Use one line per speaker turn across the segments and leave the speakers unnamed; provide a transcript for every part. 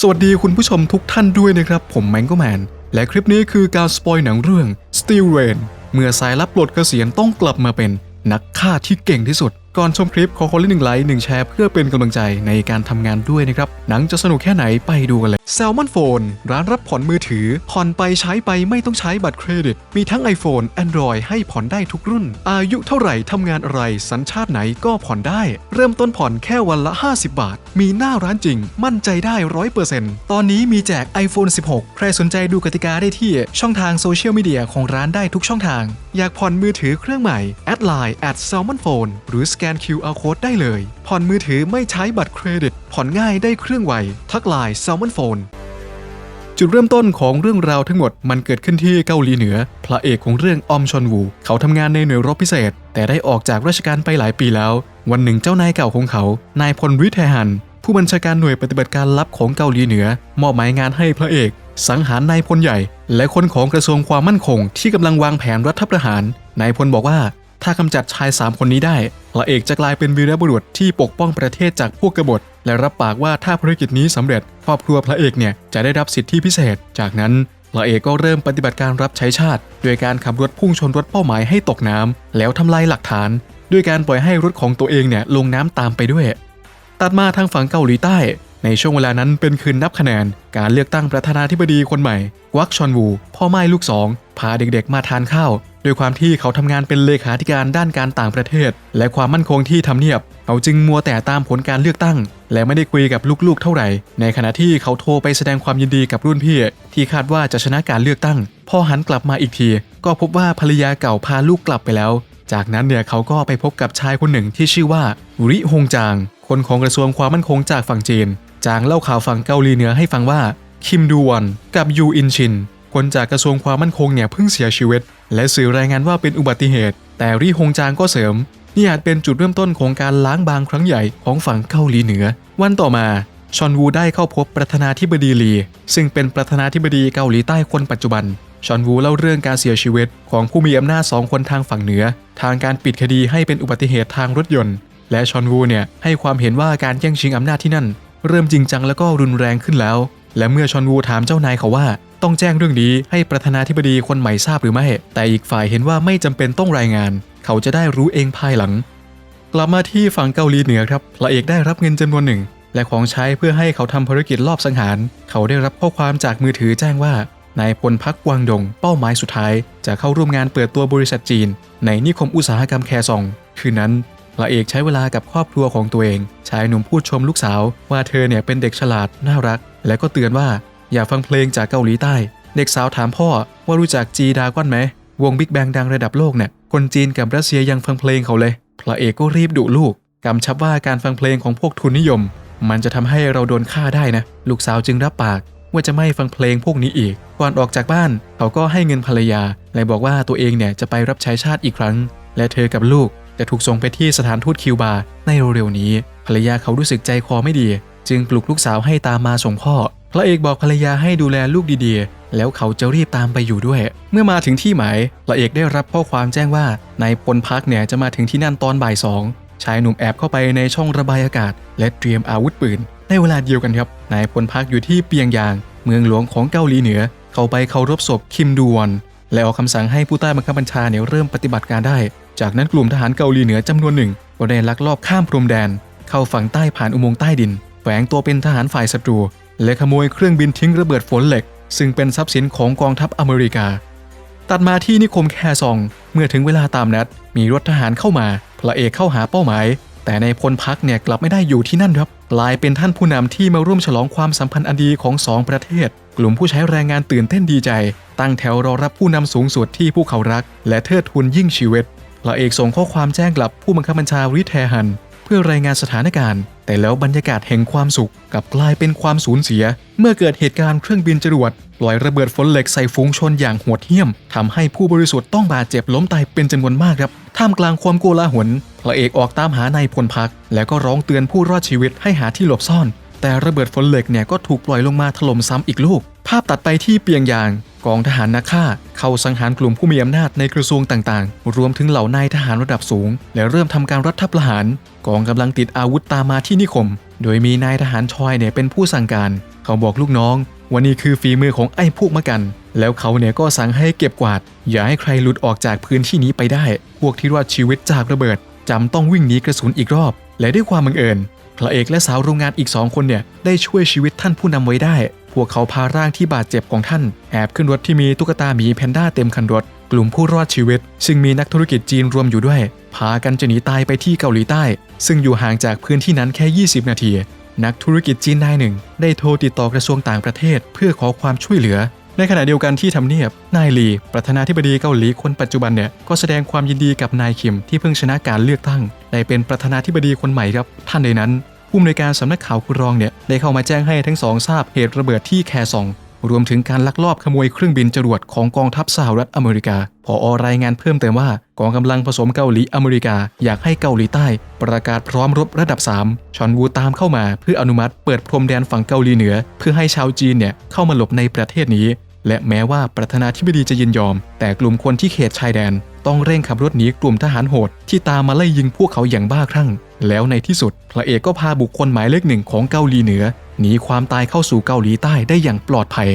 สวัสดีคุณผู้ชมทุกท่านด้วยนะครับ ผมแมงโกแมน และคลิปนี้คือการสปอยหนังเรื่อง Steel Rain เมื่อสายลับปลดเกษียณต้องกลับมาเป็นนักฆ่าที่เก่งที่สุด ก่อนชมคลิปขอคนละหนึ่งไลค์หนึ่งแชร์เพื่อเป็นกำลังใจในการทำงานด้วยนะครับ หนังจะสนุกแค่ไหนไปดูกันเลย Salmon Phone ร้านรับผ่อนมือถือ ผ่อนไปใช้ไปไม่ต้องใช้บัตรเครดิต มีทั้ง iPhone Android ให้ผ่อนได้ทุกรุ่น อายุเท่าไหร่ทำงานอะไร สัญชาติไหนก็ผ่อนได้ เริ่มต้นผ่อนแค่วันละ 50 บาท มีหน้าร้านจริง มั่นใจได้100%ตอนนี้มีแจก iPhone 16 ใครสนใจดูกติกาได้ที่ช่องทางโซเชียลมีเดียของร้านได้ทุกช่องทาง อยากผ่อนมือถือเครื่องใหม่แอดไลน์ at salmon phone หรือสแกน QR code ได้เลย ผ่อนมือถือไม่ใช้บัตรเครดิต ผ่อนง่ายได้เครื่องไว ทักไลน์ salmon phone จุดเริ่มต้นของเรื่องราวทั้งหมดมันเกิดขึ้นที่เกาหลีเหนือ พระเอกของเรื่องออมชอนวู เขาทำงานในหน่วยรบพิเศษ แต่ได้ออกจากราชการไปหลายปีแล้ว วันหนึ่งเจ้านายเก่าของเขา นายพลวิทยหัน ผู้บัญชาการหน่วยปฏิบัติการลับของเกาหลีเหนือ มอบหมายงานให้พระเอก สังหารนายพลใหญ่ และคนของกระทรวงความมั่นคง ที่กำลังวางแผนรัฐประหาร นายพลบอกว่า ถ้ากำจัดชาย 3 คนนี้ได้พระเอกจะกลายเป็นวีรบุรุษที่ปกป้องประเทศจากพวกกบฏ และรับปากว่าถ้าภารกิจนี้สำเร็จ ครอบครัวพระเอกเนี่ยจะได้รับสิทธิพิเศษ จากนั้นพระเอกก็เริ่มปฏิบัติการรับใช้ชาติ โดยการขับรถพุ่งชนรถเป้าหมายให้ตกน้ำแล้วทำลายหลักฐาน ด้วยการปล่อยให้รถของตัวเองเนี่ยลงน้ำตามไปด้วย ตัดมาทางฝั่งเกาหลีใต้ ในช่วงเวลานั้นเป็นคืนนับคะแนน การเลือกตั้งประธานาธิบดีคนใหม่กวักชอนวู พ่อไม้ลูกสองพาเด็กๆมาทานข้าว ด้วยความที่เขาทำงานเป็นเลขาธิการด้านการต่างประเทศ และความมั่นคงที่ทำเนียบ เขาจึงมัวแต่ตามผลการเลือกตั้ง และไม่ได้คุยกับลูกๆ เท่าไหร่ ในขณะที่เขาโทรไปแสดงความยินดีกับรุ่นพี่ ที่คาดว่าจะชนะการเลือกตั้ง พอหันกลับมาอีกที ก็พบว่าภรรยาเก่าพาลูกกลับไปแล้ว จากนั้นเนี่ยเขาก็ไปพบกับชายคนหนึ่งที่ชื่อว่าริฮงจาง คนของกระทรวงความมั่นคงจากฝั่งจีน จางเล่าข่าวฝั่งเกาหลีเหนือให้ฟังว่าคิมดูวอนกับยูอินชิน คนจากกระทรวงความมั่นคงเนี่ยเพิ่งเสียชีวิต และสื่อรายงานว่าเป็นอุบัติเหตุ แต่ริฮงจางก็เสริม นี่อาจเป็นจุดเริ่มต้นของการล้างบางครั้งใหญ่ของฝั่งเกาหลีเหนือ วันต่อมาชอนวูได้เข้าพบประธานาธิบดีลี ซึ่งเป็นประธานาธิบดีเกาหลีใต้คนปัจจุบันชอนวูเล่าเรื่องการเสียชีวิตของผู้มีอำนาจสองคนทางฝั่งเหนือ ทางการปิดคดีให้เป็นอุบัติเหตุทางรถยนต์ และชอนวูเนี่ยให้ความเห็นว่าการแย่งชิงอำนาจที่นั่น เริ่มจริงจังแล้วก็รุนแรงขึ้นแล้ว และเมื่อชอนวูถามเจ้านายเขาว่า ต้องแจ้งเรื่องนี้ให้ประธานาธิบดีคนใหม่ทราบหรือไม่ แต่อีกฝ่ายเห็นว่าไม่จำเป็นต้องรายงาน เขาจะได้รู้เองภายหลัง กลับมาที่ฝั่งเกาหลีเหนือครับพระเอกได้รับเงินจำนวนหนึ่ง และของใช้เพื่อให้เขาทำภารกิจลอบสังหาร เขาได้รับข้อความจากมือถือแจ้งว่านายพลพักกวางดง เป้าหมายสุดท้าย จะเข้าร่วมงานเปิดตัวบริษัทจีน ในนิคมอุตสาหกรรมแคซอง คืนนั้นพระเอกใช้เวลากับครอบครัวของตัวเอง ชายหนุ่มพูดชมลูกสาว ว่าเธอเนี่ยเป็นเด็กฉลาดน่ารัก และก็เตือนว่า อย่าฟังเพลงจากเกาหลีใต้ เด็กสาวถามพ่อว่ารู้จักจีดากอนไหม วงบิ๊กแบงดังระดับโลกเนี่ย คนจีนกับรัสเซียยังฟังเพลงเขาเลย พระเอกก็รีบดุลูก กำชับว่าการฟังเพลงของพวกทุนนิยม มันจะทำให้เราโดนฆ่าได้นะ ลูกสาวจึงรับปากว่าจะไม่ฟังเพลงพวกนี้อีก ก่อนออกจากบ้าน เขาก็ให้เงินภรรยา และบอกว่าตัวเองเนี่ยจะไปรับใช้ชาติอีกครั้ง และเธอกับลูกจะถูกส่งไปที่สถานทูตคิวบาในเร็วๆนี้ ภรรยาเขารู้สึกใจคอไม่ดี จึงปลุกลูกสาวให้ตามมาส่งพ่อ พระเอกบอกภรรยาให้ดูแลลูกดีๆ แล้วเขาจะรีบตามไปอยู่ด้วย เมื่อมาถึงที่หมาย พระเอกได้รับข้อความแจ้งว่านายพลพักเนี่ยจะมาถึงที่นั่นตอนบ่ายสองชายหนุ่มแอบเข้าไปในช่องระบายอากาศ และเตรียมอาวุธปืน ในเวลาเดียวกันครับ นายพลพักอยู่ที่เปียงยาง เมืองหลวงของเกาหลีเหนือ เข้าไปเคารพศพคิมดูวอนและออกคำสั่งให้ผู้ใต้บังคับบัญชาเนี่ยเริ่มปฏิบัติการได้ จากนั้นกลุ่มทหารเกาหลีเหนือจำนวนหนึ่งก็ได้ลักลอบข้ามพรมแดน เข้าฝั่งใต้ผ่านอุโมงค์ใต้ดิน แฝงตัวเป็นทหารฝ่ายศัตรู และขโมยเครื่องบินทิ้งระเบิดฝนเหล็ก ซึ่งเป็นทรัพย์สินของกองทัพอเมริกา ตัดมาที่นิคมแคซอง เมื่อถึงเวลาตามนัด มีรถทหารเข้ามา พระเอกเข้าหาเป้าหมาย แต่ในพลพักเนี่ยกลับไม่ได้อยู่ที่นั่นครับกลายเป็นท่านผู้นำที่มาร่วมฉลองความสัมพันธ์อันดีของสองประเทศ กลุ่มผู้ใช้แรงงานตื่นเต้นดีใจ ตั้งแถวรอรับผู้นำสูงสุดที่ผู้เขารัก และเทิดทูนยิ่งชีวิตพระเอกส่งข้อความแจ้งกลับผู้บังคับบัญชาริแทฮัน เพื่อรายงานสถานการณ์ แต่แล้วบรรยากาศแห่งความสุขกลับกลายเป็นความสูญเสีย เมื่อเกิดเหตุการณ์เครื่องบินจรวดปล่อยระเบิดฝนเหล็กใส่ฝูงชนอย่างโหดเหี้ยมทำให้ผู้บริสุทธิ์ต้องบาดเจ็บล้มตายเป็นจำนวนมากครับท่ามกลางความโกลาหลพระเอกออกตามหานายพลพัก แล้วก็ร้องเตือนผู้รอดชีวิตให้หาที่หลบซ่อน แต่ระเบิดฝนเหล็กเนี่ยก็ถูกปล่อยลงมาถล่มซ้ำอีกลูก ภาพตัดไปที่เปียงยาง กองทหารนักฆ่า เข้าสังหารกลุ่มผู้มีอำนาจในกระทรวงต่างๆ รวมถึงเหล่านายทหารระดับสูง และเริ่มทำการรัฐประหาร กองกำลังติดอาวุธตามมาที่นิคม โดยมีนายทหารชอยเนี่ยเป็นผู้สั่งการ เขาบอกลูกน้องว่านี่คือฝีมือของไอ้พวกมะกัน แล้วเขาเนี่ยก็สั่งให้เก็บกวาด อย่าให้ใครหลุดออกจากพื้นที่นี้ไปได้ พวกที่รอดชีวิตจากระเบิด จำต้องวิ่งหนีกระสุนอีกรอบ และด้วยความบังเอิญพระเอกและสาวโรงงานอีกสองคนเนี่ยได้ช่วยชีวิตท่านผู้นำไว้ได้ พวกเขาพาร่างที่บาดเจ็บของท่านแอบขึ้นรถที่มีตุ๊กตาหมีแพนด้าเต็มคันรถ กลุ่มผู้รอดชีวิต ซึ่งมีนักธุรกิจจีนรวมอยู่ด้วย พากันจะหนีตายไปที่เกาหลีใต้ ซึ่งอยู่ห่างจากพื้นที่นั้นแค่ 20 นาที นักธุรกิจจีนนายหนึ่ง ได้โทรติดต่อกระทรวงต่างประเทศ เพื่อขอความช่วยเหลือ ในขณะเดียวกันที่ทำเนียบ นายลีประธานาธิบดีเกาหลีคนปัจจุบันเนี่ยก็แสดงความยินดีกับนายคิมที่เพิ่งชนะการเลือกตั้งได้เป็นประธานาธิบดีคนใหม่ครับท่านใดนั้นผู้อำนวยการสำนักข่าวคุรองเนี่ยได้เข้ามาแจ้งให้ทั้งสองทราบเหตุระเบิดที่แคซองรวมถึงการลักลอบขโมยเครื่องบินจรวดของกองทัพสหรัฐอเมริกา พออรายงานเพิ่มเติมว่ากองกำลังผสมเกาหลีอเมริกา อยากให้เกาหลีใต้ ประกาศพร้อมรบระดับ 3ชอนวูตามเข้ามาเพื่ออนุมัติเปิดพรมแดนฝั่งเกาหลีเหนือ เพื่อให้ชาวจีนเนี่ยเข้ามาหลบในประเทศนี้ และแม้ว่าประธานาธิบดีจะยินยอม แต่กลุ่มคนที่เขตชายแดน ต้องเร่งขับรถหนีกลุ่มทหารโหด ที่ตามมาไล่ยิงพวกเขาอย่างบ้าคลั่ง แล้วในที่สุด พระเอกก็พาบุคคลหมายเลขหนึ่งของเกาหลีเหนือหนีความตายเข้าสู่เกาหลีใต้ได้อย่างปลอดภัย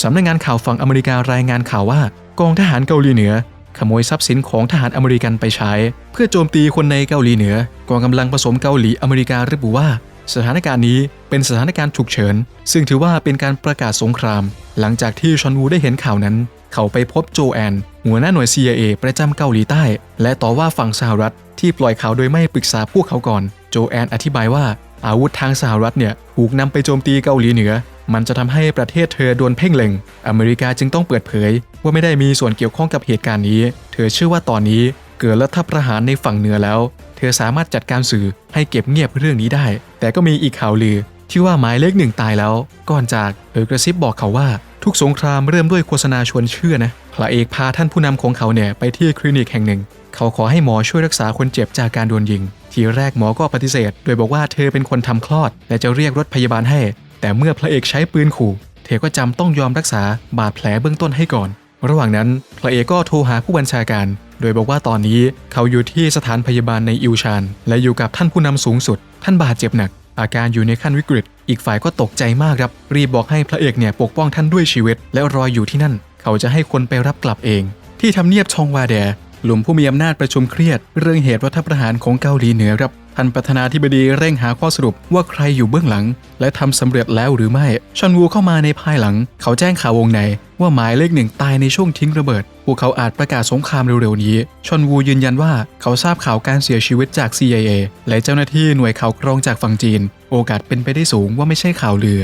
สำนักงานข่าวฝั่งอเมริการายงานข่าวว่ากองทหารเกาหลีเหนือ ขโมยทรัพย์สินของทหารอเมริกันไปใช้ เพื่อโจมตีคนในเกาหลีเหนือกองกำลังผสมเกาหลีอเมริการะบุว่า สถานการณ์นี้เป็นสถานการณ์ฉุกเฉิน ซึ่งถือว่าเป็นการประกาศสงคราม หลังจากที่ชอนวูได้เห็นข่าวนั้น เขาไปพบโจแอน หัวหน้าหน่วย CIA ประจำเกาหลีใต้ และต่อว่าฝั่งสหรัฐที่ปล่อยข่าวโดยไม่ปรึกษาพวกเขาก่อน โจแอนอธิบายว่าอาวุธทางสหรัฐเนี่ยถูกนำไปโจมตีเกาหลีเหนือ มันจะทำให้ประเทศเธอโดนเพ่งเล็ง อเมริกาจึงต้องเปิดเผย ว่าไม่ได้มีส่วนเกี่ยวข้องกับเหตุการณ์นี้ เธอเชื่อว่าตอนนี้เกิดรัฐประหารในฝั่งเหนือแล้ว เธอสามารถจัดการสื่อให้เก็บเงียบเรื่องนี้ได้ แต่ก็มีอีกข่าวลือที่ว่าหมายเลขหนึ่งตายแล้ว ก่อนจากเธอกระซิบบอกเขาว่าทุกสงครามเริ่มด้วยโฆษณาชวนเชื่อนะ พระเอกพาท่านผู้นำของเขาเนี่ยไปที่คลินิกแห่งหนึ่ง เขาขอให้หมอช่วยรักษาคนเจ็บจากการโดนยิง ทีแรกหมอก็ปฏิเสธ โดยบอกว่าเธอเป็นคนทำคลอด และจะเรียกรถพยาบาลให้ แต่เมื่อพระเอกใช้ปืนขู่ เธอก็จำต้องยอมรักษาบาดแผลเบื้องต้นให้ก่อน ระหว่างนั้น พระเอกก็โทรหาผู้บัญชาการ โดยบอกว่าตอนนี้เขาอยู่ที่สถานพยาบาลในอิวชาน และอยู่กับท่านผู้นำสูงสุด ท่านบาดเจ็บหนัก อาการอยู่ในขั้นวิกฤต อีกฝ่ายก็ตกใจมากครับ รีบบอกให้พระเอกเนี่ยปกป้องท่านด้วยชีวิต และรออยู่ที่นั่น เขาจะให้คนไปรับกลับเอง ที่ทำเนียบชองวาแดหลุมผู้มีอำนาจประชุมเครียด เรื่องเหตุรัฐประหารของเกาหลีเหนือครับ ท่านประธานาธิบดีเร่งหาข้อสรุปว่าใครอยู่เบื้องหลัง และทำสำเร็จแล้วหรือไม่ ชอนวูเข้ามาในภายหลัง เขาแจ้งข่าววงในว่าหมายเลขหนึ่งตายในช่วงทิ้งระเบิด พวกเขาอาจประกาศสงครามเร็วๆนี้ ชอนวูยืนยันว่าเขาทราบข่าวการเสียชีวิตจาก CIA และเจ้าหน้าที่หน่วยข่าวกรองจากฝั่งจีน โอกาสเป็นไปได้สูงว่าไม่ใช่ข่าวลือ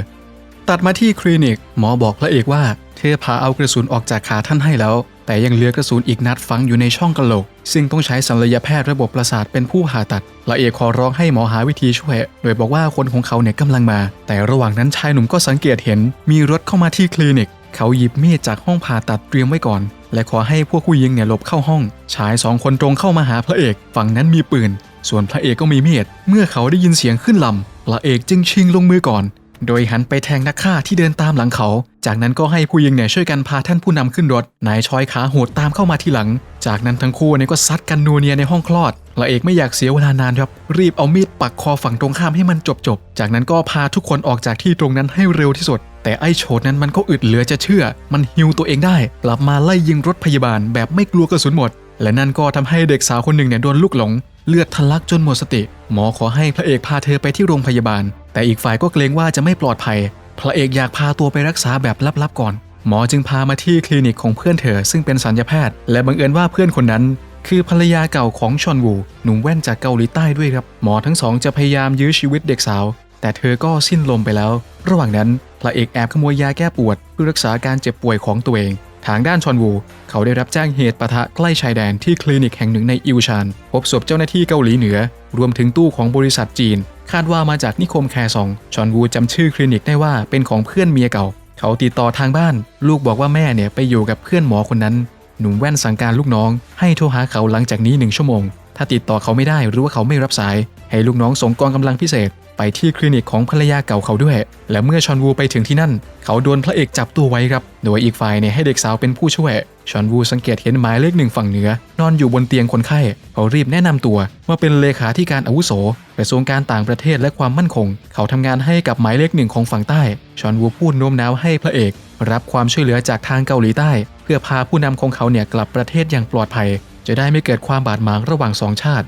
ตัดมาที่คลินิก หมอบอกพระเอกว่า เธอพาเอากระสุนออกจากขาท่านให้แล้ว แต่ยังเหลือกระสุนอีกนัดฝังอยู่ในช่องกะโหลก ซึ่งต้องใช้ศัลยแพทย์ระบบประสาทเป็นผู้ผ่าตัดพระเอกขอร้องให้หมอหาวิธีช่วย โดยบอกว่าคนของเขาเนี่ยกำลังมา แต่ระหว่างนั้นชายหนุ่มก็สังเกตเห็น มีรถเข้ามาที่คลินิก เขาหยิบมีดจากห้องผ่าตัดเตรียมไว้ก่อน และขอให้พวกผู้หญิงเนี่ยหลบเข้าห้อง ชายสองคนตรงเข้ามาหาพระเอก ฝั่งนั้นมีปืน ส่วนพระเอกก็มีมีด เมื่อเขาได้ยินเสียงขึ้นลำพระเอกจึงชิงลงมือก่อน โดยหันไปแทงนักฆ่าที่เดินตามหลังเขา จากนั้นก็ให้ผู้ยิงเนี่ยช่วยกันพาท่านผู้นำขึ้นรถ นายชอยขาโหดตามเข้ามาทีหลัง จากนั้นทั้งคู่เนี่ยก็ซัดกันนัวเนียในห้องคลอดพระเอกไม่อยากเสียเวลานานครับ รีบเอามีดปักคอฝั่งตรงข้ามให้มันจบจบๆจากนั้นก็พาทุกคนออกจากที่ตรงนั้นให้เร็วที่สุด แต่ไอ้โฉดนั้นมันก็อึดเหลือจะเชื่อ มันฮิวตัวเองได้ กลับมาไล่ยิงรถพยาบาลแบบไม่กลัวกระสุนหมด และนั่นก็ทำให้เด็กสาวคนหนึ่งเนี่ยโดนลูกหลง เลือดทะลักจนหมดสติ หมอขอให้พระเอกพาเธอไปที่โรงพยาบาล แต่อีกฝ่ายก็เกรงว่าจะไม่ปลอดภัย พระเอกอยากพาตัวไปรักษาแบบลับๆก่อน หมอจึงพามาที่คลินิกของเพื่อนเธอ ซึ่งเป็นสัญญาแพทย์ และบังเอิญว่าเพื่อนคนนั้น คือภรรยาเก่าของชอนวู หนุ่มแว่นจากเกาหลีใต้ด้วยครับ หมอทั้งสองจะพยายามยื้อชีวิตเด็กสาว แต่เธอก็สิ้นลมไปแล้ว ระหว่างนั้นพระเอกแอบขโมยยาแก้ปวด เพื่อรักษาการเจ็บป่วยของตัวเองทางด้านชอนวู เขาได้รับแจ้งเหตุปะทะใกล้ชายแดนที่คลินิกแห่งหนึ่งในอิวชาน พบศพเจ้าหน้าที่เกาหลีเหนือ รวมถึงตู้ของบริษัทจีน คาดว่ามาจากนิคมแคซอง ชอนวูจำชื่อคลินิกได้ว่าเป็นของเพื่อนเมียเก่า เขาติดต่อทางบ้าน ลูกบอกว่าแม่เนี่ยไปอยู่กับเพื่อนหมอคนนั้น หนุ่มแว่นสั่งการลูกน้อง ให้โทรหาเขาหลังจากนี้หนึ่งชั่วโมง ถ้าติดต่อเขาไม่ได้หรือว่าเขาไม่รับสาย ให้ลูกน้องส่งกองกำลังพิเศษ ไปที่คลินิกของภรรยาเก่าเขาด้วย และเมื่อชอนวูไปถึงที่นั่น เขาโดนพระเอกจับตัวไว้ครับ โดยอีกฝ่ายเนี่ยให้เด็กสาวเป็นผู้ช่วย ชอนวูสังเกตเห็นหมายเลขหนึ่งฝั่งเหนือ นอนอยู่บนเตียงคนไข้ เขารีบแนะนำตัวว่าเป็นเลขาธิการอาวุโสกระทรวงการต่างประเทศและความมั่นคง เขาทำงานให้กับหมายเลขหนึ่งของฝั่งใต้ ชอนวูพูดโน้มน้าวให้พระเอก รับความช่วยเหลือจากทางเกาหลีใต้ เพื่อพาผู้นำของเขาเนี่ยกลับประเทศอย่างปลอดภัย จะได้ไม่เกิดความบาดหมางระหว่างสองชาติ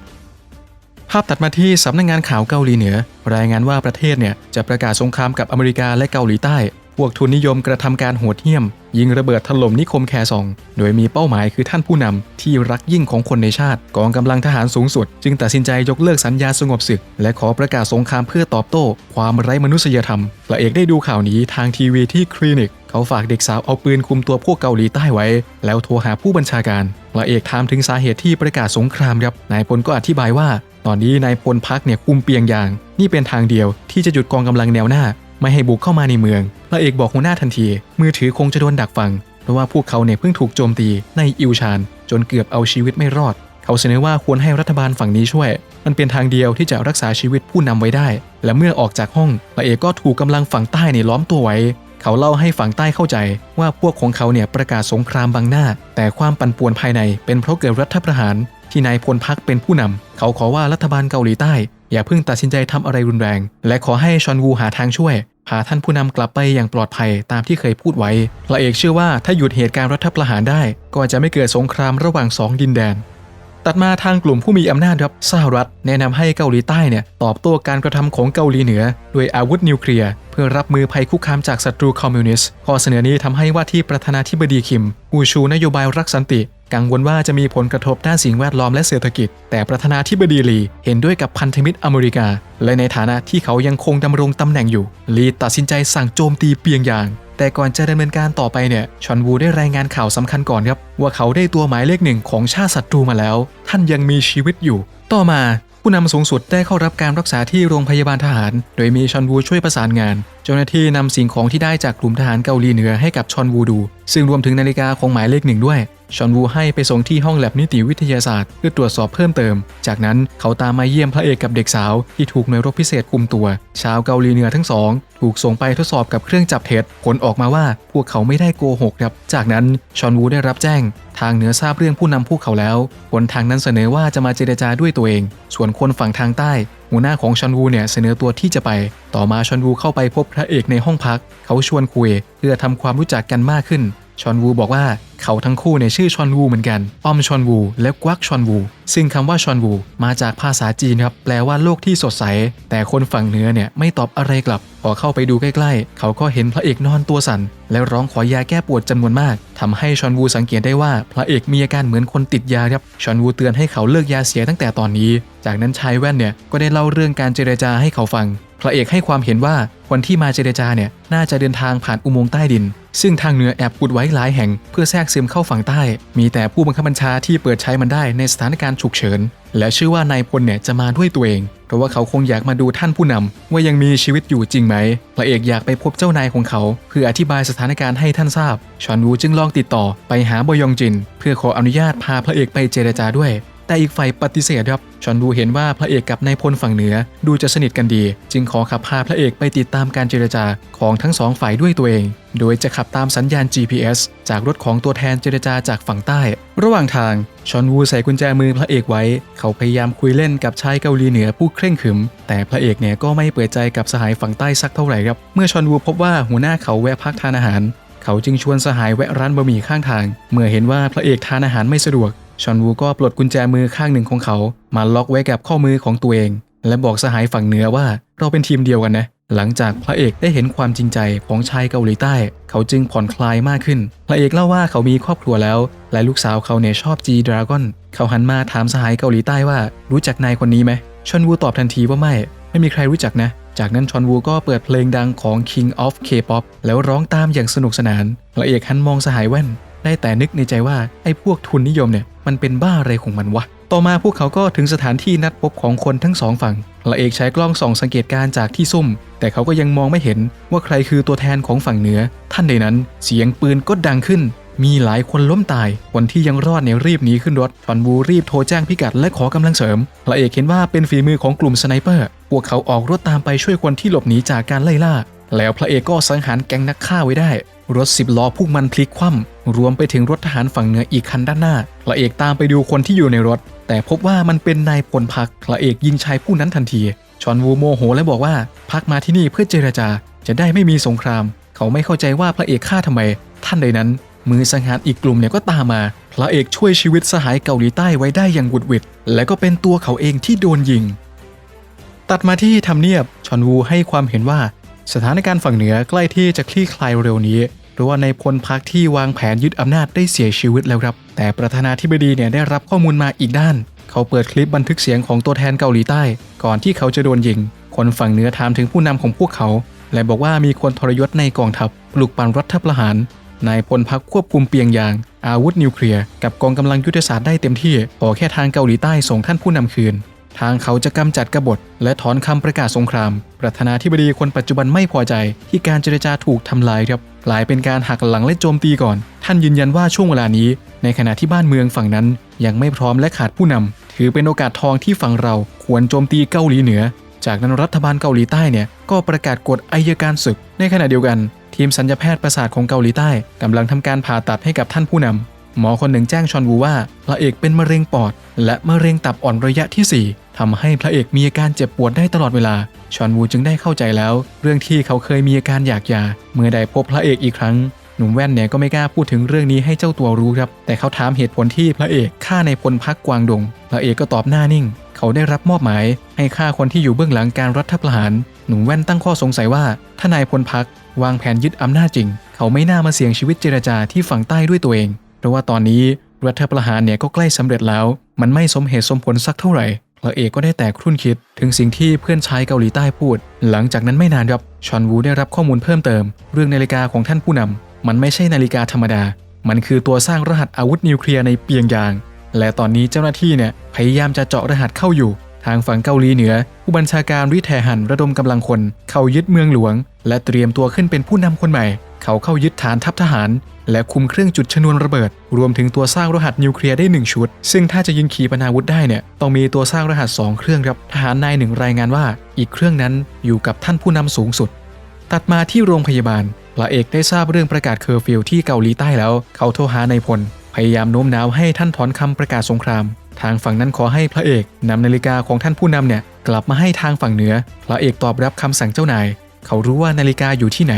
ภาพตัดมาที่สำนักงงานข่าวเกาหลีเหนือ รายงานว่าประเทศเนี่ยจะประกาศสงครามกับอเมริกาและเกาหลีใต้ พวกทุนนิยมกระทำการโหดเหี้ยม ยิงระเบิดถล่มนิคมแคซอง โดยมีเป้าหมายคือท่านผู้นำที่รักยิ่งของคนในชาติ กองกำลังทหารสูงสุด จึงตัดสินใจยกเลิกสัญญาสงบศึก และขอประกาศสงครามเพื่อตอบโต้ ความไร้มนุษยธรรมพระเอกได้ดูข่าวนี้ทางทีวีที่คลินิก เขาฝากเด็กสาวเอาปืนคุมตัวพวกเกาหลีใต้ไว้ แล้วโทรหาผู้บัญชาการพระเอกถามถึงสาเหตุที่ประกาศสงครามครับนายพลก็อธิบายว่า ตอนนี้นายพลพักเนี่ยคุมเปียงยาง นี่เป็นทางเดียวที่จะหยุดกองกำลังแนวหน้า ไม่ให้บุกเข้ามาในเมืองพระเอกบอกหัวหน้าทันที มือถือคงจะโดนดักฟัง เพราะว่าพวกเขาเนี่ยเพิ่งถูกโจมตีในอิวชาน จนเกือบเอาชีวิตไม่รอด เขาเสนอว่าควรให้รัฐบาลฝั่งนี้ช่วย มันเป็นทางเดียวที่จะรักษาชีวิตผู้นำไว้ได้ และเมื่อออกจากห้องพระเอกก็ถูกกำลังฝั่งใต้เนี่ยล้อมตัวไว้เขาเล่าให้ฝั่งใต้เข้าใจว่าพวกของเขาเนี่ยประกาศสงครามบังหน้า แต่ความปั่นป่วนภายในเป็นเพราะเกิดรัฐประหาร ที่นายพลพักเป็นผู้นำเขาขอว่ารัฐบาลเกาหลีใต้ อย่าเพิ่งตัดสินใจทำอะไรรุนแรง และขอให้ชอนวูหาทางช่วยพาท่านผู้นำกลับไปอย่างปลอดภัยตามที่เคยพูดไว้พระเอกเชื่อว่าถ้าหยุดเหตุการณ์รัฐประหารได้ ก็จะไม่เกิดสงครามระหว่างสองดินแดน ตัดมาทางกลุ่มผู้มีอำนาจครับสหรัฐ แนะนำให้เกาหลีใต้เนี่ยตอบโต้การกระทำของเกาหลีเหนือด้วยอาวุธนิวเคลียร์เพื่อรับมือภัยคุกคามจากศัตรูคอมมิวนิสต์ข้อเสนอนี้ทำให้ว่าที่ประธานาธิบดีคิม ผู้ชูนโยบายรักสันติ กังวลว่าจะมีผลกระทบด้านสิ่งแวดล้อมและเศรษฐกิจ แต่ประธานาธิบดีลีเห็นด้วยกับพันธมิตรอเมริกา และในฐานะที่เขายังคงดำรงตำแหน่งอยู่ ลีตัดสินใจสั่งโจมตีเปียงยาง แต่ก่อนจะดำเนินการต่อไปเนี่ยชอนวูได้รายงานข่าวสำคัญก่อนครับ ว่าเขาได้ตัวหมายเลขหนึ่งของชาติศัตรูมาแล้ว ท่านยังมีชีวิตอยู่ ต่อมาผู้นำสูงสุดได้เข้ารับการรักษาที่โรงพยาบาลทหาร โดยมีชอนวูช่วยประสานงาน จ้าหน้าที่นำสิ่งของที่ได้จากกลุ่มทหารเกาหลีเหนือให้กับชอนวูดู ซึ่งรวมถึงนาฬิกาของหมายเลขหนึ่งด้วย ชอนวูให้ไปส่งที่ห้องแลบนิติวิทยาศาสตร์เพื่อตรวจสอบเพิ่มเติม จากนั้นเขาตามมาเยี่ยมพระเอกกับเด็กสาว ที่ถูกหน่วยรบพิเศษคุมตัว ชาวเกาหลีเหนือทั้งสองถูกส่งไปทดสอบกับเครื่องจับเท็จ ผลออกมาว่าพวกเขาไม่ได้โกหกครับ จากนั้นชอนวูได้รับแจ้ง ทางเหนือทราบเรื่องผู้นำพวกเขาแล้วคนทางนั้นเสนอว่าจะมาเจรจาด้วยตัวเอง ส่วนคนฝั่งทางใต้ หัวหน้าของชอนวูเนี่ยเสนอตัวที่จะไป ต่อมาชอนวูเข้าไปพบพระเอกในห้องพัก เขาชวนคุย เพื่อทำความรู้จักกันมากขึ้น ชอนวูบอกว่าเขาทั้งคู่เนี่ยชื่อชอนวูเหมือนกันออมชอนวูและกวักชอนวู ซึ่งคำว่าชอนวูมาจากภาษาจีนครับแปลว่าโลกที่สดใส แต่คนฝั่งเหนือเนี่ยไม่ตอบอะไรกลับ พอเข้าไปดูใกล้ๆ เขาก็เห็นพระเอกนอนตัวสั่น และร้องขอยาแก้ปวดจำนวนมากทำให้ชอนวูสังเกตได้ว่าพระเอกมีอาการเหมือนคนติดยาครับชอนวูเตือนให้เขาเลิกยาเสียตั้งแต่ตอนนี้ จากนั้นชายแว่นเนี่ยก็ได้เล่าเรื่องการเจรจาให้เขาฟัง พระเอกให้ความเห็นว่าคนที่มาเจรจาเนี่ยน่าจะเดินทางผ่านอุโมงค์ใต้ดิน ซึ่งทางเหนือแอบขุดไว้หลายแห่ง เพื่อแทรกซึมเข้าฝั่งใต้ มีแต่ผู้บังคับบัญชาที่เปิดใช้มันได้ในสถานการณ์ฉุกเฉิน และเชื่อว่านายพลเนี่ยจะมาด้วยตัวเอง เพราะว่าเขาคงอยากมาดูท่านผู้นำว่ายังมีชีวิตอยู่จริงไหมพระเอกอยากไปพบเจ้านายของเขา เพื่ออธิบายสถานการณ์ให้ท่านทราบชอนวูจึงลองติดต่อไปหาบอยองจิน เพื่อขออนุญาตพาพระเอกไปเจรจาด้วย แต่อีกฝ่ายปฏิเสธครับชอนดูเห็นว่าพระเอกกับนายพลฝั่งเหนือ ดูจะสนิทกันดี จึงขอขับพาพระเอกไปติดตามการเจรจาของทั้งสองฝ่ายด้วยตัวเอง โดยจะขับตามสัญญาณ GPS จากรถของตัวแทนเจรจาจากฝั่งใต้ ระหว่างทางชอนวูใส่กุญแจมือพระเอกไว้ เขาพยายามคุยเล่นกับชายเกาหลีเหนือผู้เคร่งขรึม แต่พระเอกเนี่ยก็ไม่เปิดใจกับสหายฝั่งใต้สักเท่าไหร่ครับ เมื่อชอนวูพบว่าหัวหน้าเขาแวะพักทานอาหาร เขาจึงชวนสหายแวะร้านบะหมี่ข้างทาง เมื่อเห็นว่าพระเอกทานอาหารไม่สะดวก ชอนวูก็ปลดกุญแจมือข้างหนึ่งของเขา มาล็อกไว้กับข้อมือของตัวเอง และบอกสหายฝั่งเหนือว่าเราเป็นทีมเดียวกันนะ หลังจากพระเอกได้เห็นความจริงใจของชายเกาหลีใต้ เขาจึงผ่อนคลายมากขึ้น พระเอกเล่าว่าเขามีครอบครัวแล้ว และลูกสาวเขาเนี่ยชอบจีดราก้อนเขาหันมาถามสหายเกาหลีใต้ว่า รู้จักนายคนนี้ไหมชอนวูตอบทันทีว่าไม่ ไม่มีใครรู้จักนะจากนั้นชอนวูก็เปิดเพลงดังของ King of K-pop แล้วร้องตามอย่างสนุกสนาน พระเอกหันมองสหายแว่น ได้แต่นึกในใจว่าไอ้พวกทุนนิยมเนี่ยมันเป็นบ้าอะไรของมันวะ ต่อมาพวกเขาก็ถึงสถานที่นัดพบของคนทั้งสองฝั่งพระเอกใช้กล้องส่องสังเกตการจากที่ซุ่ม แต่เขาก็ยังมองไม่เห็นว่าใครคือตัวแทนของฝั่งเหนือ ท่านใดนั้นเสียงปืนก็ดังขึ้น มีหลายคนล้มตาย คนที่ยังรอดเนี่ยรีบหนีขึ้นรถชอนวูรีบโทรแจ้งพิกัดและขอกำลังเสริมพระเอกเห็นว่าเป็นฝีมือของกลุ่มสไนเปอร์พวกเขาออกรถตามไปช่วยคนที่หลบหนีจากการไล่ล่า แล้วพระเอกก็สังหารแก๊งนักฆ่าไว้ได้ รถสิบล้อพุ่งมันพลิกคว่ำรวมไปถึงรถทหารฝั่งเหนืออีกคันด้านหน้า พระเอกตามไปดูคนที่อยู่ในรถ แต่พบว่ามันเป็นนายพลพัก พระเอกยิงชายผู้นั้นทันที ชอนวูโมโหและบอกว่าพักมาที่นี่เพื่อเจรจา จะได้ไม่มีสงคราม เขาไม่เข้าใจว่าพระเอกฆ่าทำไม ท่านใดนั้น มือสังหารอีกกลุ่มเนี่ยก็ตามมา พระเอกช่วยชีวิตสหายเกาหลีใต้ไว้ได้อย่างหวุดหวิดและก็เป็นตัวเขาเองที่โดนยิงตัดมาที่ทำเนียบชอนวูให้ความเห็นว่า สถานการณ์ฝั่งเหนือใกล้ที่จะคลี่คลายเร็วนี้เพราะว่าในพลพักที่วางแผนยึดอำนาจได้เสียชีวิตแล้วครับ แต่ประธานาธิบดีเนี่ยได้รับข้อมูลมาอีกด้าน เขาเปิดคลิปบันทึกเสียงของตัวแทนเกาหลีใต้ ก่อนที่เขาจะโดนยิง คนฝั่งเหนือถามถึงผู้นำของพวกเขา และบอกว่ามีคนทรยศในกองทัพปลุกปั่นรัฐประหารนายพลพักควบคุมเปียงยาง อาวุธนิวเคลียร์กับกองกำลังยุทธศาสตร์ได้เต็มที่ขอแค่ทางเกาหลีใต้ส่งท่านผู้นำคืน ทางเขาจะกำจัดกบฏ และถอนคำประกาศสงคราม ประธานาธิบดีคนปัจจุบันไม่พอใจ ที่การเจรจาถูกทำลายครับกลายเป็นการหักหลังและโจมตีก่อน ท่านยืนยันว่าช่วงเวลานี้ ในขณะที่บ้านเมืองฝั่งนั้น ยังไม่พร้อมและขาดผู้นำถือเป็นโอกาสทองที่ฝั่งเราควรโจมตีเกาหลีเหนือ จากนั้นรัฐบาลเกาหลีใต้เนี่ยก็ประกาศกฎอายการศึก ในขณะเดียวกัน ทีมสัญญาแพทย์ประสาทของเกาหลีใต้กำลังทำการผ่าตัดให้กับท่านผู้นำ หมอคนหนึ่งแจ้งชอนวูว่าพระเอกเป็นมะเร็งปอด และมะเร็งตับอ่อนระยะที่ 4ทำให้พระเอกมีอาการเจ็บปวดได้ตลอดเวลา ชอนวูจึงได้เข้าใจแล้ว เรื่องที่เขาเคยมีอาการอยากยา เมื่อได้พบพระเอกอีกครั้ง หนุ่มแว่นเนี่ยก็ไม่กล้าพูดถึงเรื่องนี้ให้เจ้าตัวรู้ครับ แต่เขาถามเหตุผลที่พระเอกฆ่าในพลพักกวางดง พระเอกก็ตอบหน้านิ่ง เขาได้รับมอบหมาย ให้ฆ่าคนที่อยู่เบื้องหลังการรัฐประหาร หนุ่มแว่นตั้งข้อสงสัยว่าถ้านายพลพักวางแผนยึดอำนาจจริง เขาไม่น่ามาเสี่ยงชีวิตเจรจาที่ฝั่งใต้ด้วยตัวเอง เพราะว่าตอนนี้รัฐประหารเนี่ยก็ใกล้สำเร็จแล้ว มันไม่สมเหตุสมผลสักเท่าไหร่พระเอกก็ได้แต่ครุ่นคิดถึงสิ่งที่เพื่อนชายเกาหลีใต้พูด หลังจากนั้นไม่นานครับชอนวูได้รับข้อมูลเพิ่มเติม เรื่องนาฬิกาของท่านผู้นำมันไม่ใช่นาฬิกาธรรมดา มันคือตัวสร้างรหัสอาวุธนิวเคลียร์ในเปียงยาง และตอนนี้เจ้าหน้าที่เนี่ยพยายามจะเจาะรหัสเข้าอยู่ ทางฝั่งเกาหลีเหนือ ผู้บัญชาการริแทหันระดมกำลังคน เข้ายึดเมืองหลวง และเตรียมตัวขึ้นเป็นผู้นำคนใหม่ เขาเข้ายึดฐานทัพทหาร และคุมเครื่องจุดชนวนระเบิด รวมถึงตัวสร้างรหัสนิวเคลียร์ได้ 1 ชุด ซึ่งถ้าจะยิงขีปนาวุธได้เนี่ยต้องมีตัวสร้างรหัส 2 เครื่องครับทหารนายหนึ่งรายงานว่า อีกเครื่องนั้นอยู่กับท่านผู้นำสูงสุด ตัดมาที่โรงพยาบาลพระเอกได้ทราบเรื่องประกาศเคอร์ฟิวที่เกาหลีใต้แล้ว เขาโทรหานายพล พยายามโน้มน้าวให้ท่านถอนคำประกาศสงคราม ทางฝั่งนั้นขอให้พระเอกนำนาฬิกาของท่านผู้นำเนี่ยกลับมาให้ทางฝั่งเหนือ พระเอกตอบรับคำสั่งเจ้านาย เขารู้ว่านาฬิกาอยู่ที่ไหน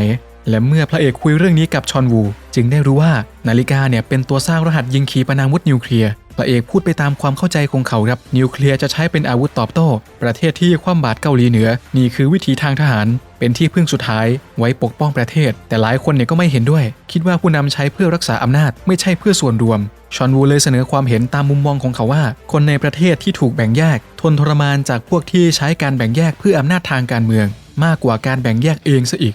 และเมื่อพระเอกคุยเรื่องนี้กับชอนวู จึงได้รู้ว่านาฬิกาเนี่ยเป็นตัวสร้างรหัสยิงขีปนาวุธนิวเคลียร์พระเอกพูดไปตามความเข้าใจของเขาครับนิวเคลียร์จะใช้เป็นอาวุธตอบโต้ ประเทศที่คว่ำบาตรเกาหลีเหนือ นี่คือวิธีทางทหาร เป็นที่พึ่งสุดท้าย ไว้ปกป้องประเทศ แต่หลายคนเนี่ยก็ไม่เห็นด้วย คิดว่าผู้นำใช้เพื่อรักษาอำนาจไม่ใช่เพื่อส่วนรวมชอนวูเลยเสนอความเห็นตามมุมมองของเขาว่า คนในประเทศที่ถูกแบ่งแยก ทนทรมานจากพวกที่ใช้การแบ่งแยกเพื่ออำนาจทางการเมือง มากกว่าการแบ่งแยกเองซะอีก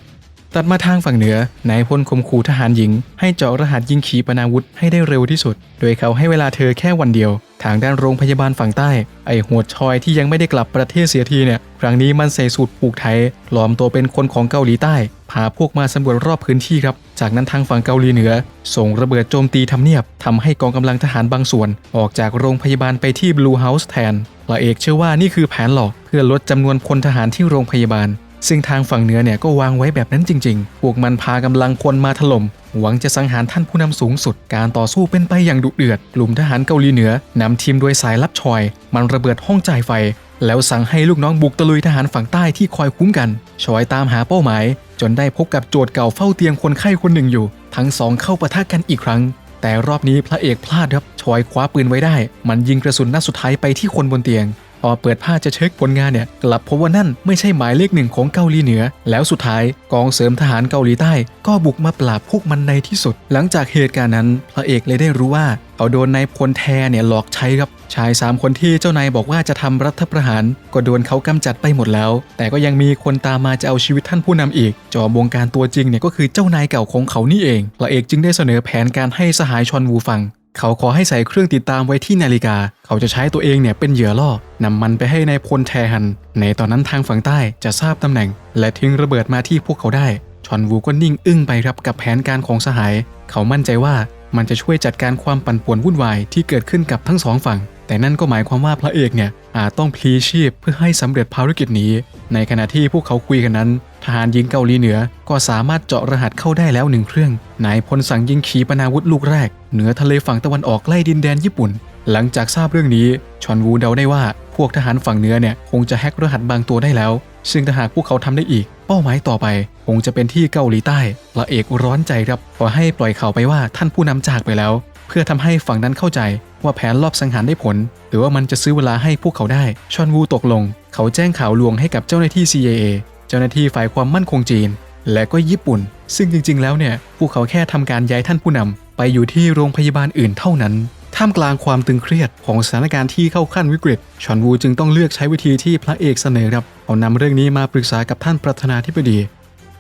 ตัดมาทางฝั่งเหนือนายพลข่มขู่ทหารหญิง ให้เจาะรหัสยิงขีปนาวุธให้ได้เร็วที่สุด โดยเขาให้เวลาเธอแค่วันเดียว ทางด้านโรงพยาบาลฝั่งใต้ ไอโหดชอยที่ยังไม่ได้กลับประเทศเสียทีเนี่ย ครั้งนี้มันใส่สูตรผูกไทยปลอมตัวเป็นคนของเกาหลีใต้ พาพวกมาสำรวจรอบพื้นที่ครับ จากนั้นทางฝั่งเกาหลีเหนือ ส่งระเบิดโจมตีทำเนียบทำให้กองกำลังทหารบางส่วน ออกจากโรงพยาบาลไปที่บลูเฮาส์แทนพระเอกเชื่อว่านี่คือแผนหลอกเพื่อลดจำนวนพลทหารที่โรงพยาบาล ซึ่งทางฝั่งเหนือเนี่ยก็วางไว้แบบนั้นจริง ๆ พวกมันพากำลังคนมาถล่ม หวังจะสังหารท่านผู้นำสูงสุด การต่อสู้เป็นไปอย่างดุเดือด กลุ่มทหารเกาหลีเหนือนำทีมโดยสายลับชอย มันระเบิดห้องจ่ายไฟ แล้วสั่งให้ลูกน้องบุกตะลุยทหารฝั่งใต้ที่คอยคุ้มกัน ชอยตามหาเป้าหมาย จนได้พบกับโจทย์เก่าเฝ้าเตียงคนไข้คนหนึ่งอยู่ ทั้งสองเข้าปะทะกันอีกครั้งแต่รอบนี้พระเอกพลาดครับ ชอยคว้าปืนไว้ได้ มันยิงกระสุนนัดสุดท้ายไปที่คนบนเตียง อเปิดผ้าจะเช็คผลงานเนี่ยกลับพบว่านั่นไม่ใช่หมายเลขหนึ่งของเกาหลีเหนือ แล้วสุดท้ายกองเสริมทหารเกาหลีใต้ ก็บุกมาปราบพวกมันในที่สุด หลังจากเหตุการณ์นั้น พระเอกเลยได้รู้ว่าเขาโดนนายพลแทเนี่ยหลอกใช้ครับ ชายสามคนที่เจ้านายบอกว่าจะทำรัฐประหาร ก็โดนเขากำจัดไปหมดแล้ว แต่ก็ยังมีคนตามมาจะเอาชีวิตท่านผู้นำอีก จอมวงการตัวจริงเนี่ยก็คือเจ้านายเก่าของเขานี่เองพระเอกจึงได้เสนอแผนการให้สหายชอนวูฟัง เขาขอให้ใส่เครื่องติดตามไว้ที่นาฬิกา เขาจะใช้ตัวเองเนี่ยเป็นเหยื่อล่อนำมันไปให้ในายพลแทฮัน ในตอนนั้นทางฝั่งใต้จะทราบตำแหน่ง และทิ้งระเบิดมาที่พวกเขาได้ ชอนวูก็นิ่งอึ้งไปครับกับแผนการของสหาย เขามั่นใจว่ามันจะช่วยจัดการความปั่นป่วนวุ่นวายที่เกิดขึ้นกับทั้งสองฝั่ง แต่นั่นก็หมายความว่าพระเอกเนี่ยอาจต้องพลีชีพเพื่อให้สำเร็จภารกิจนี้ ในขณะที่พวกเขาคุยกันนั้น ทหารยิงเกาหลีเหนือก็สามารถเจาะรหัสเข้าได้แล้วหนึ่งเครื่อง นายพลสั่งยิงขีปนาวุธลูกแรก เหนือทะเลฝั่งตะวันออกใกล้ดินแดนญี่ปุ่น หลังจากทราบเรื่องนี้ชอนวูเดาได้ว่าพวกทหารฝั่งเหนือเนี่ยคงจะแฮกรหัสบางตัวได้แล้ว ซึ่งถ้าหากพวกเขาทำได้อีก เป้าหมายต่อไป คงจะเป็นที่เกาหลีใต้พระเอกร้อนใจครับขอให้ปล่อยข่าวไปว่าท่านผู้นำจากไปแล้ว เพื่อทำให้ฝั่งนั้นเข้าใจว่าแผนลอบสังหารได้ผล หรือว่ามันจะซื้อเวลาให้พวกเขาได้ชอนวูตกลง เขาแจ้งข่าวลวงให้กับเจ้าหน้าที่ CIA จ้าหน้าที่ฝ่ายความมั่นคงจีน และก็ญี่ปุ่น ซึ่งจริง ๆ แล้วเนี่ยพวกเขาแค่ทำการย้ายท่านผู้นำไปอยู่ที่โรงพยาบาลอื่นเท่านั้นท่ามกลางความตึงเครียดของสถานการณ์ที่เข้าขั้นวิกฤต ชอนวูจึงต้องเลือกใช้วิธีที่พระเอกเสนอครับเอานำเรื่องนี้มาปรึกษากับท่านประธานาธิบดี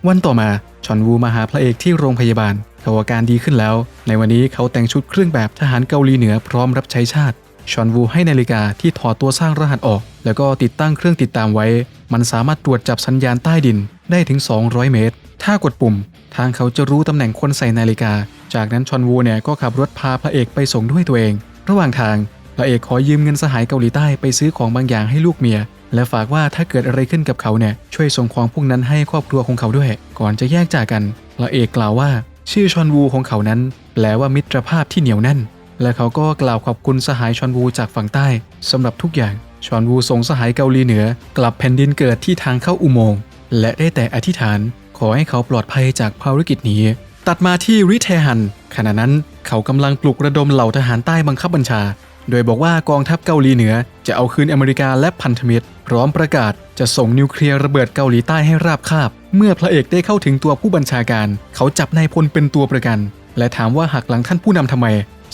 วันต่อมา ชอนวูมาหาพระเอกที่โรงพยาบาลเขาอาการดีขึ้นแล้ว ในวันนี้เขาแต่งชุดเครื่องแบบทหารเกาหลีเหนือพร้อมรับใช้ชาติ ชอนวูให้นาฬิกาที่ถอดตัวสร้างรหัสออก แล้วก็ติดตั้งเครื่องติดตามไว้ มันสามารถตรวจจับสัญญาณใต้ดินได้ถึง 200 เมตร ถ้ากดปุ่ม ทางเขาจะรู้ตำแหน่งคนใส่นาฬิกา จากนั้นชอนวูเนี่ยก็ขับรถพาพระเอกไปส่งด้วยตัวเอง ระหว่างทางพระเอกขอยืมเงินสหายเกาหลีใต้ไปซื้อของบางอย่างให้ลูกเมีย และฝากว่าถ้าเกิดอะไรขึ้นกับเขาเนี่ยช่วยส่งของพวกนั้นให้ครอบครัวของเขาด้วย ก่อนจะแยกจากกันพระเอกกล่าวว่า ชื่อชอนวูของเขานั้น แปลว่ามิตรภาพที่เหนียวแน่น และเขาก็กล่าวขอบคุณสหายชอนวูจากฝั่งใต้สำหรับทุกอย่างชอนวูส่งสหายเกาหลีเหนือ กลับแผ่นดินเกิดที่ทางเข้าอุโมงค์และได้แต่อธิษฐาน ขอให้เขาปลอดภัยจากภารกิจนี้ ตัดมาที่ริเทฮัน ขณะนั้นเขากำลังปลุกระดมเหล่าทหารใต้บังคับบัญชา โดยบอกว่ากองทัพเกาหลีเหนือ จะเอาคืนอเมริกาและพันธมิตร พร้อมประกาศจะส่งนิวเคลียร์ระเบิดเกาหลีใต้ให้ราบคาบ เมื่อพระเอกได้เข้าถึงตัวผู้บัญชาการ เขาจับนายพลเป็นตัวประกัน และถามว่าหักหลังท่านผู้นำทำไม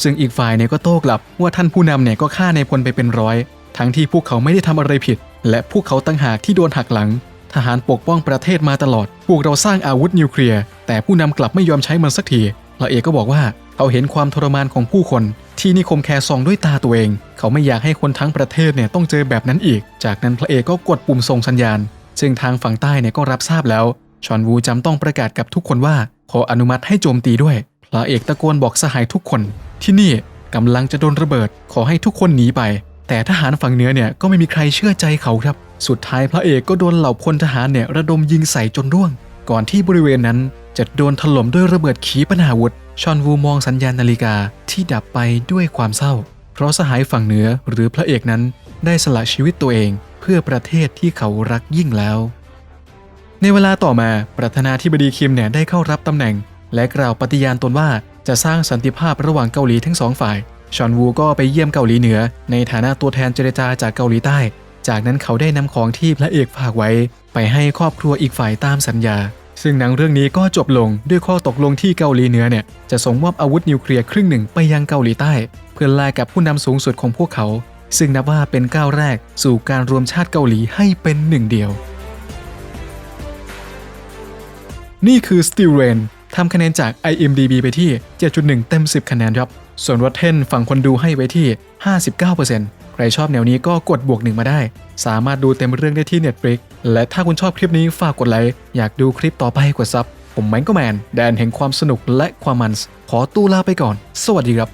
ซึ่งอีกฝ่ายเนี่ยก็โต้กลับว่าท่านผู้นำเนี่ยก็ฆ่านายพลไปเป็นร้อย ทั้งที่พวกเขาไม่ได้ทำอะไรผิด และพวกเขาตั้งหากที่โดนหักหลัง ทหารปกป้องประเทศมาตลอด พวกเราสร้างอาวุธนิวเคลียร์แต่ผู้นำกลับไม่ยอมใช้มันสักทีพระเอกก็บอกว่าเขาเห็นความทรมานของผู้คน ที่นิคมแคร์ซองด้วยตาตัวเอง เขาไม่อยากให้คนทั้งประเทศเนี่ยต้องเจอแบบนั้นอีก จากนั้นพระเอกก็กดปุ่มส่งสัญญาณ ซึ่งทางฝั่งใต้เนี่ยก็รับทราบแล้วชอนวูจำต้องประกาศกับทุกคนว่า ขออนุมัติให้โจมตีด้วย พระเอกตะโกนบอกสหายทุกคน ที่นี่กำลังจะโดนระเบิด ขอให้ทุกคนหนีไป แต่ทหารฝั่งเหนือเนี่ยก็ไม่มีใครเชื่อใจเขาครับ สุดท้ายพระเอกก็โดนเหล่าพลทหารเนี่ยระดมยิงใส่จนร่วง ก่อนที่บริเวณนั้นจะโดนถล่มด้วยระเบิดขีปนาวุธ ชอนวูมองสัญญาณนาฬิกาที่ดับไปด้วยความเศร้า เพราะสหายฝั่งเหนือหรือพระเอกนั้นได้สละชีวิตตัวเองเพื่อประเทศที่เขารักยิ่งแล้ว ในเวลาต่อมาประธานาธิบดีคิมเนี่ยได้เข้ารับตำแหน่ง และกล่าวปฏิญาณตนว่าจะสร้างสันติภาพระหว่างเกาหลีทั้งสองฝ่าย ชอนวูก็ไปเยี่ยมเกาหลีเหนือ ในฐานะตัวแทนเจรจาจากเกาหลีใต้ จากนั้นเขาได้นำของที่พระเอกฝากไว้ ไปให้ครอบครัวอีกฝ่ายตามสัญญา ซึ่งหนังเรื่องนี้ก็จบลงด้วยข้อตกลงที่เกาหลีเหนือเนี่ยจะส่งมอบอาวุธนิวเคลียร์ครึ่งหนึ่งไปยังเกาหลีใต้ เพื่อแลกกับผู้นำสูงสุดของพวกเขา ซึ่งนับว่าเป็นก้าวแรก สู่การรวมชาติเกาหลีให้เป็นหนึ่งเดียว นี่คือ Steel Rain ทำคะแนนจาก IMDB ไปที่ 7.1 เต็ม 10 คะแนนครับ ส่วน Rotten ฝั่งคนดูให้ไว้ที่ 59%ใครชอบแนวนี้ก็กดบวกหนึ่งมาได้ สามารถดูเต็มเรื่องได้ที่ Netflix และถ้าคุณชอบคลิปนี้ฝากกดไลค์ อยากดูคลิปต่อไปกดซับ ผมแมงก็แมน แดนแห่งความสนุกและความมัน ขอตู้ลาไปก่อน สวัสดีครับ